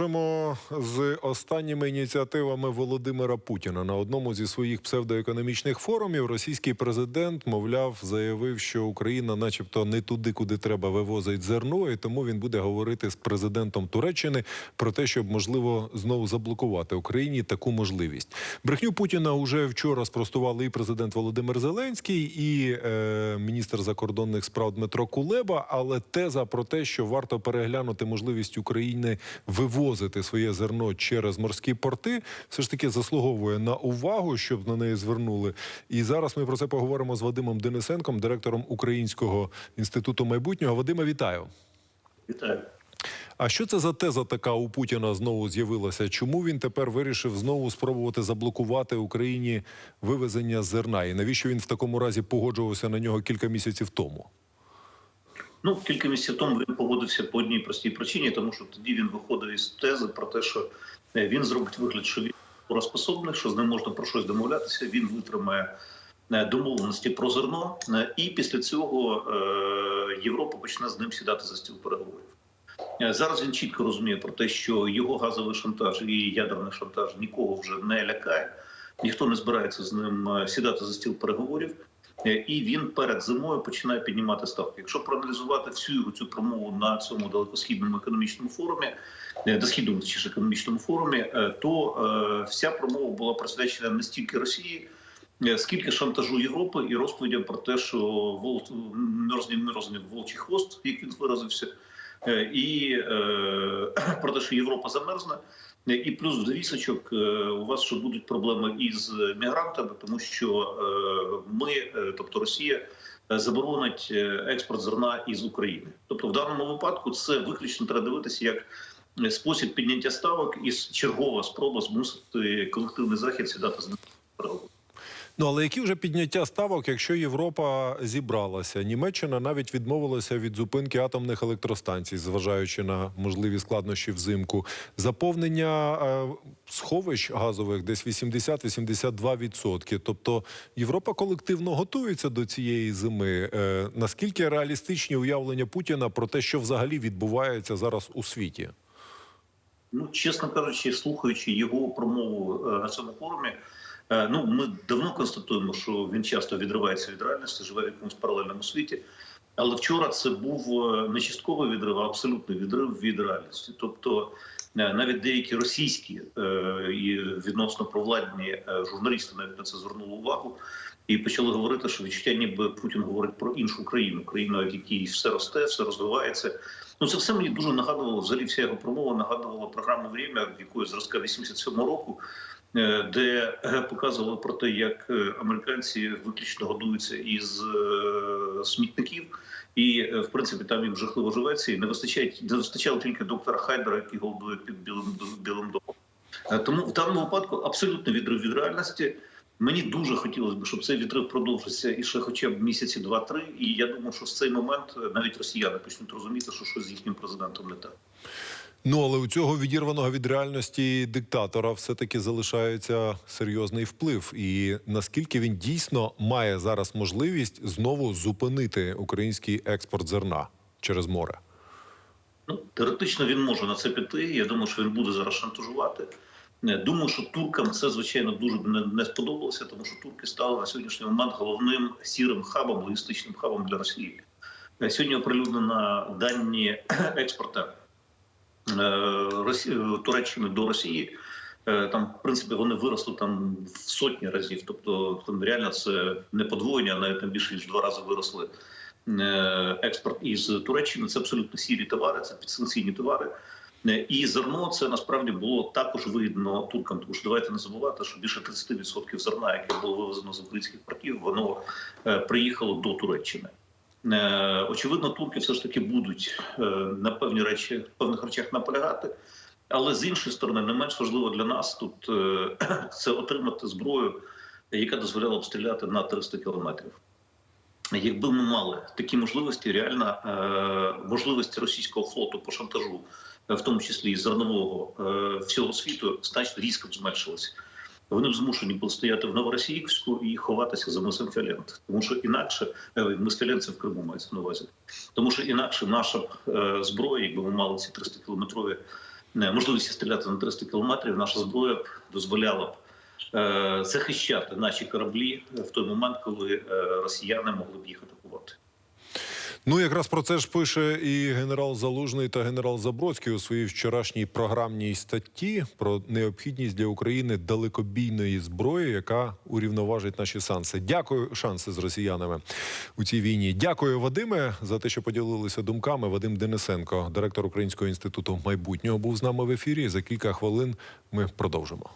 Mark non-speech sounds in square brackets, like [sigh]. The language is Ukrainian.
Продовжимо з останніми ініціативами Володимира Путіна на одному зі своїх псевдоекономічних форумів. Російський президент, мовляв, заявив, що Україна, начебто, не туди, куди треба, вивозить зерно, і тому він буде говорити з президентом Туреччини про те, щоб можливо знову заблокувати Україні таку можливість. Брехню Путіна уже вчора спростували і президент Володимир Зеленський, і е, міністр закордонних справ Дмитро Кулеба. Але теза про те, що варто переглянути можливість України вивозити своє зерно через морські порти, все ж таки заслуговує на увагу, щоб на неї звернули. І зараз ми про це поговоримо з Вадимом Денисенком, директором Українського інституту майбутнього. Вадима, вітаю. Вітаю. А що це за теза така у Путіна знову з'явилася? Чому він тепер вирішив знову спробувати заблокувати Україні вивезення зерна? І навіщо він в такому разі погоджувався на нього кілька місяців тому? Ну, кілька місяців тому він погодився по одній простій причині, тому що тоді він виходив із тези про те, що е, він зробить вигляд, що він розпособний, що з ним можна про щось домовлятися. Він витримає е, домовленості про зерно, е, і після цього Європа почне з ним сідати за стіл переговорів. Зараз він чітко розуміє про те, що його газовий шантаж і ядерний шантаж нікого вже не лякає. Ніхто не збирається з ним сідати за стіл переговорів. Е, І він перед зимою починає піднімати ставки. Якщо проаналізувати всю цю промову на цьому далекосхідному економічному форумі, е, досхідному точніше економічному форумі, е, то вся промова була присвячена не стільки Росії, скільки шантажу Європи і розповідям про те, що вол не рознів волчий хвост, як він виразився, і [clears throat] про те, що Європа замерзне. Е, І плюс в довісочок е, у вас ще будуть проблеми із мігрантами, тому що е, ми, е, тобто Росія, е, заборонить е, експорт зерна із України. Тобто, в даному випадку це виключно треба дивитися як е, спосіб підняття ставок і чергова спроба змусити колективний захід сідати з переговорів. Ну але які вже підняття ставок, якщо Європа зібралася? Німеччина навіть відмовилася від зупинки атомних електростанцій, зважаючи на можливі складнощі взимку. Заповнення е, сховищ газових десь 80-82%. Тобто Європа колективно готується до цієї зими. Е, наскільки реалістичні уявлення Путіна про те, що взагалі відбувається зараз у світі? Ну, чесно кажучи, слухаючи його промову е, на цьому форумі, ну ми давно констатуємо, що він часто відривається від реальності, живе в якомусь паралельному світі. Але вчора це був е, не частковий відрив, а абсолютний відрив від реальності. Тобто е, навіть деякі російські е, і відносно провладні е, журналісти навіть на це звернули увагу і почали говорити, що відчуття, ніби Путін говорить про іншу країну, країну, в якій все росте, все розвивається. Ну це все мені дуже нагадувало. Взагалі вся його промова нагадувала програму «Время», в якої зразка 87 року, е, де е, показували про те, як е, американці виключно годуються із е, смітників. І е, в принципі там їм жахливо живеться, і не вистачає не вистачало тільки доктора Хайдера, який голодує під білим білим домом. Е, Тому в даному випадку абсолютно відрив від реальності. Мені дуже хотілося б, щоб цей відрив продовжився і ще хоча б місяці два-три. І я думаю, що в цей момент е, навіть росіяни почнуть розуміти, що щось з їхнім президентом не так. Ну але у цього відірваного від реальності диктатора все-таки залишається серйозний вплив. І наскільки він дійсно має зараз можливість знову зупинити український експорт зерна через море? Ну, теоретично він може на це піти. Я думаю, що він буде зараз шантажувати. Е, Думаю, що туркам це звичайно дуже не, сподобалося, тому що турки стали на сьогоднішній момент головним сірим хабом, логістичним хабом для Росії. Е, Сьогодні оприлюднено дані [clears throat] експорту е, Росі... Туреччини до Росії. Е, Там, в принципі, вони виросли там в сотні разів. Тобто, там реально це не подвоєння, навіть там більше ніж два рази виросли е, експорт із Туреччини. Це абсолютно сірі товари, це підсанкційні товари. Е, І зерно це насправді було також вигідно туркам, тому що давайте не забувати, що більше 30% зерна, яке було вивезено з українських портів, воно е, приїхало до Туреччини. Е, Очевидно, турки все ж таки будуть е, на певні речі, певних речах наполягати. Але з іншої сторони, не менш важливо для нас тут е, [clears throat] це отримати зброю, яка дозволяла б стріляти на 300 кілометрів. Якби ми мали такі можливості, реально е, можливості російського флоту по шантажу, в тому числі і зернового всього світу, значно різко б. Вони змушені були стояти в Новоросійську і ховатися за мисом Фіолент. Тому що інакше е, мис Фіолент це в Криму мається на увазі. Тому що інакше наша е, зброя, якби ми мали ці 300 кілометрові можливості стріляти на 300 кілометрів, наша зброя б дозволяла б е, захищати наші кораблі в той момент, коли росіяни могли б їх атакувати. Ну, якраз про це ж пише і генерал Залужний та генерал Забродський у своїй вчорашній програмній статті про необхідність для України далекобійної зброї, яка урівноважить наші шанси. Дякую, шанси з росіянами у цій війні. Дякую, Вадиме, за те, що поділилися думками. Вадим Денисенко, директор Українського інституту майбутнього, був з нами в ефірі. За кілька хвилин ми продовжимо.